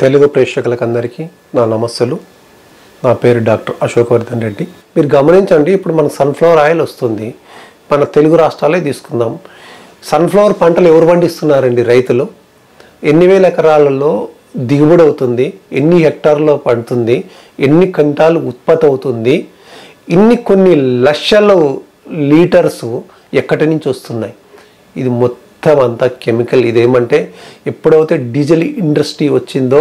తెలుగు ప్రేక్షకులకందరికీ నా నమస్సులు. నా పేరు డాక్టర్ అశోకవర్ధన్ రెడ్డి. మీరు గమనించండి ఇప్పుడు మన సన్ఫ్లవర్ ఆయిల్ వస్తుంది. మన తెలుగు రాష్ట్రాలే తీసుకుందాం. సన్ఫ్లవర్ పంటలు ఎవరు పండిస్తున్నారండి రైతులు? ఎన్ని వేల ఎకరాలలో దిగుబడి అవుతుంది? ఎన్ని హెక్టార్లో పండుతుంది? ఎన్ని క్వింటాలు ఉత్పత్తి అవుతుంది? ఇన్ని కొన్ని లక్షల లీటర్స్ ఎక్కడి నుంచి వస్తున్నాయి? ఇది మొత్తం మొత్తం అంతా కెమికల్ ఇదేమంటే ఎప్పుడైతే డీజిల్ ఇండస్ట్రీ వచ్చిందో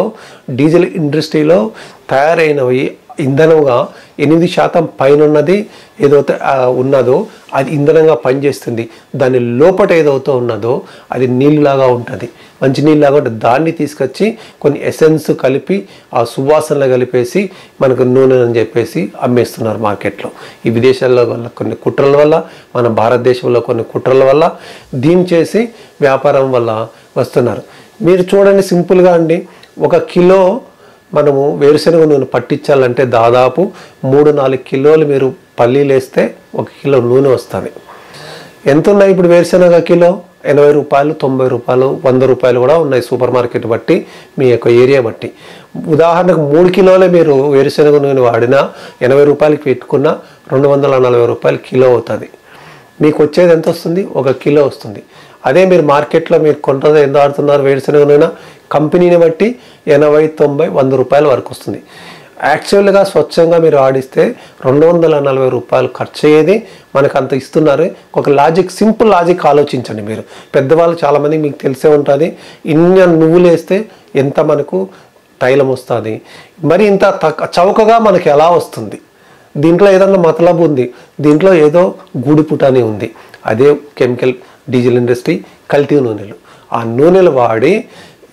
డీజిల్ ఇండస్ట్రీలో తయారైనవి ఇంధనంగా ఎనిమిది శాతం పైన ఉన్నది ఏదైతే ఉన్నదో అది ఇంధనంగా పనిచేస్తుంది. దాని లోపట ఏదైతే ఉన్నదో అది నీళ్ళలాగా ఉంటుంది. మంచి నీళ్ళలాగా ఉంటుంది. దాన్ని తీసుకొచ్చి కొన్ని ఎసెన్స్ కలిపి ఆ సువాసనలు కలిపేసి మనకు నూనె అని చెప్పేసి అమ్మేస్తున్నారు మార్కెట్లో. ఈ విదేశాల్లో వల్ల కొన్ని కుట్రల వల్ల మన భారతదేశంలో కొన్ని కుట్రల వల్ల దీని చేసి వ్యాపారం వల్ల వస్తున్నారు. మీరు చూడండి సింపుల్గా అండి. ఒక కిలో మనము వేరుశనగ నూనె పట్టించాలంటే దాదాపు మూడు నాలుగు కిలోలు మీరు పల్లీలు వేస్తే ఒక కిలో నూనె వస్తుంది. ఎంత ఉన్నాయి ఇప్పుడు వేరుశనగ కిలో? ఎనభై రూపాయలు తొంభై రూపాయలు వంద రూపాయలు కూడా ఉన్నాయి సూపర్ మార్కెట్ బట్టి మీ యొక్క ఏరియా బట్టి. ఉదాహరణకు మూడు కిలోలే మీరు వేరుశనగ నూనె వాడినా ఎనభై రూపాయలకి పెట్టుకున్నా రెండు వందల నలభై రూపాయలు కిలో అవుతుంది. మీకు వచ్చేది ఎంత వస్తుంది? ఒక కిలో వస్తుంది. అదే మీరు మార్కెట్లో మీరు కొంటది ఎంత ఆడుతున్నారు వేరుశనగ నూనె? కంపెనీని బట్టి ఎనభై తొంభై వంద రూపాయల వరకు వస్తుంది. యాక్చువల్గా స్వచ్ఛంగా మీరు ఆడిస్తే రెండు వందల నలభై రూపాయలు ఖర్చు అయ్యేది మనకు అంత ఇస్తున్నారు. ఒక లాజిక్ సింపుల్ లాజిక్ ఆలోచించండి మీరు. పెద్దవాళ్ళు చాలామంది మీకు తెలిసే ఉంటుంది ఇన్ని నువ్వులు వేస్తే ఎంత మనకు తైలం వస్తుంది. మరి ఇంత తక్కువ చౌకగా మనకి ఎలా వస్తుంది? దీంట్లో ఏదన్నా మతలబు ఉంది. దీంట్లో ఏదో గూడిపుటాని ఉంది. అదే కెమికల్ డీజిల్ ఇండస్ట్రీ కల్తీ నూనెలు. ఆ నూనెలు వాడి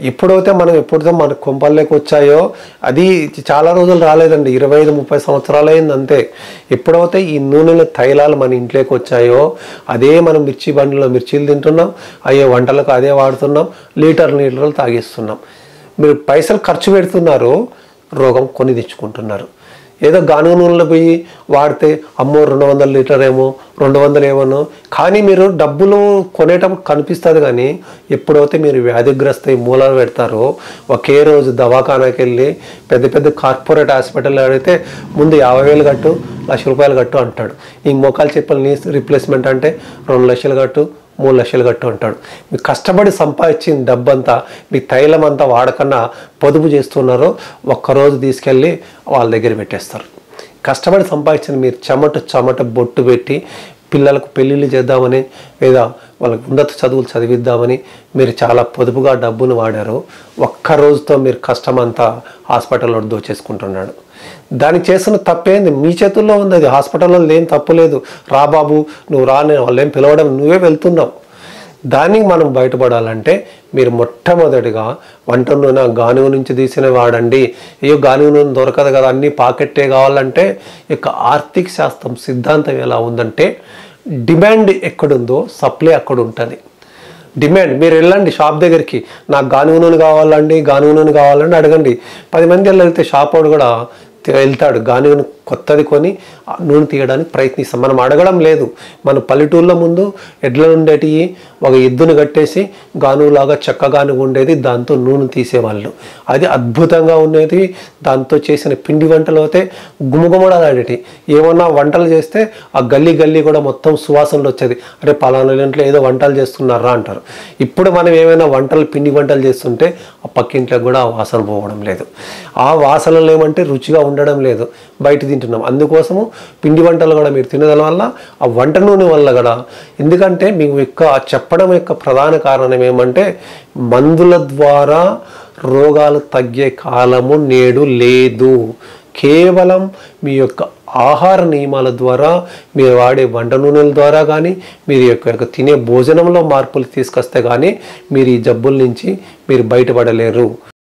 ఎప్పుడైతే మనం ఎప్పుడైతే మన కొంపల్లోకి వచ్చాయో అది చాలా రోజులు రాలేదండి. ఇరవై ఐదు ముప్పై సంవత్సరాలు అయింది అంతే. ఎప్పుడైతే ఈ నూనెల తైలాలు మన ఇంట్లోకి వచ్చాయో అదే మనం మిర్చి బండిలో మిర్చీలు తింటున్నాం అయ్యే వంటలకు అదే వాడుతున్నాం లీటర్ లీటర్లు తాగిస్తున్నాం. మీరు పైసలు ఖర్చు పెడుతున్నారు రోగం కొని తెచ్చుకుంటున్నారు. ఏదో గానుగ నూనెలో పోయి వాడితే అమ్మో రెండు వందల లీటర్ ఏమో రెండు వందలు ఏమోనో. కానీ మీరు డబ్బులు కొనేటప్పుడు కనిపిస్తుంది కానీ ఎప్పుడైతే మీరు వ్యాధిగ్రస్త మూలాలు పెడతారో ఒకే రోజు దవాఖానాకి వెళ్ళి పెద్ద పెద్ద కార్పొరేట్ హాస్పిటల్ అడిగితే ముందు యాభై వేలు కట్టు లక్ష రూపాయలు కట్టు అంటాడు. ఈ మోకాలు చెప్పులు నీ రిప్లేస్మెంట్ అంటే రెండు లక్షలు కట్టు మూడు లక్షలు కట్టు అంటాడు. మీరు కష్టపడి సంపాదించిన డబ్బంతా మీ తైలం అంతా వాడకన్నా పొదుపు చేస్తున్నారో ఒక్కరోజు తీసుకెళ్ళి వాళ్ళ దగ్గర పెట్టేస్తారు. కష్టపడి సంపాదించిన మీరు చెమట చెమట బొట్టు పెట్టి పిల్లలకు పెళ్ళిళ్ళు చేద్దామని లేదా వాళ్ళకి ఉన్నత చదువులు చదివిద్దామని మీరు చాలా పొదుపుగా డబ్బును వాడారు. ఒక్క రోజుతో మీరు కష్టమంతా హాస్పిటల్లో దోచేసుకుంటున్నాడు. దానికి చేసిన తప్పేంది? మీ చేతుల్లో ఉంది అది. హాస్పిటల్లో ఏం తప్పు లేదు. రా బాబు నువ్వు రా నేను వాళ్ళు ఏం పిలవడం నువ్వే వెళ్తున్నావు. దానికి మనం బయటపడాలంటే మీరు మొట్టమొదటిగా వంట నూనె గానుగ నుంచి తీసిన వాడండి. అయ్యో గానుగ నూనె దొరకదు కదా అన్నీ పాకెట్టే కావాలంటే యొక్క ఆర్థిక శాస్త్రం సిద్ధాంతం ఎలా ఉందంటే డిమాండ్ ఎక్కడుందో సప్లై అక్కడ ఉంటుంది డిమాండ్ మీరు వెళ్ళండి షాప్ దగ్గరికి నాకు గానుగ నూనె కావాలండి గానుగ నూనె కావాలండి అడగండి. పది మంది వెళ్ళితే షాప్ వాడు కూడా వెళ్తాడు గానుగ కొత్తది కొని ఆ నూనె తీయడానికి ప్రయత్నిస్తాం. మనం అడగడం లేదు. మన పల్లెటూళ్ళ ముందు ఎడ్ల ఉండేటివి ఒక ఎద్దును కట్టేసి గానులాగా చక్కగాను ఉండేది దాంతో నూనె తీసేవాళ్ళు. అది అద్భుతంగా ఉండేది. దాంతో చేసిన పిండి వంటలు అయితే గుమగుమడాడేటి ఏమన్నా వంటలు చేస్తే ఆ గల్లీ గల్లీ కూడా మొత్తం సువాసనలు వచ్చేది. అరే పలానా ఇంట్లో ఏదో వంటలు చేస్తున్నారా అంటారు. ఇప్పుడు మనం ఏమైనా వంటలు పిండి వంటలు చేస్తుంటే ఆ పక్కింట్లోకి కూడా ఆ వాసన పోవడం లేదు. ఆ వాసనలు ఏమంటే రుచిగా ఉండడం లేదు. బయట తింటున్నాం. అందుకోసము పిండి వంటలు కూడా మీరు తినడం వల్ల ఆ వంట నూనె వల్ల కూడా. ఎందుకంటే మీకు యొక్క చెప్పడం యొక్క ప్రధాన కారణం ఏమంటే మందుల ద్వారా రోగాలు తగ్గే కాలము నేడు లేదు. కేవలం మీ యొక్క ఆహార నియమాల ద్వారా మీరు వాడే వంట నూనెల ద్వారా కానీ మీరు యొక్క యొక్క తినే భోజనంలో మార్పులు తీసుకొస్తే కానీ మీరు ఈ జబ్బుల నుంచి మీరు బయటపడలేరు.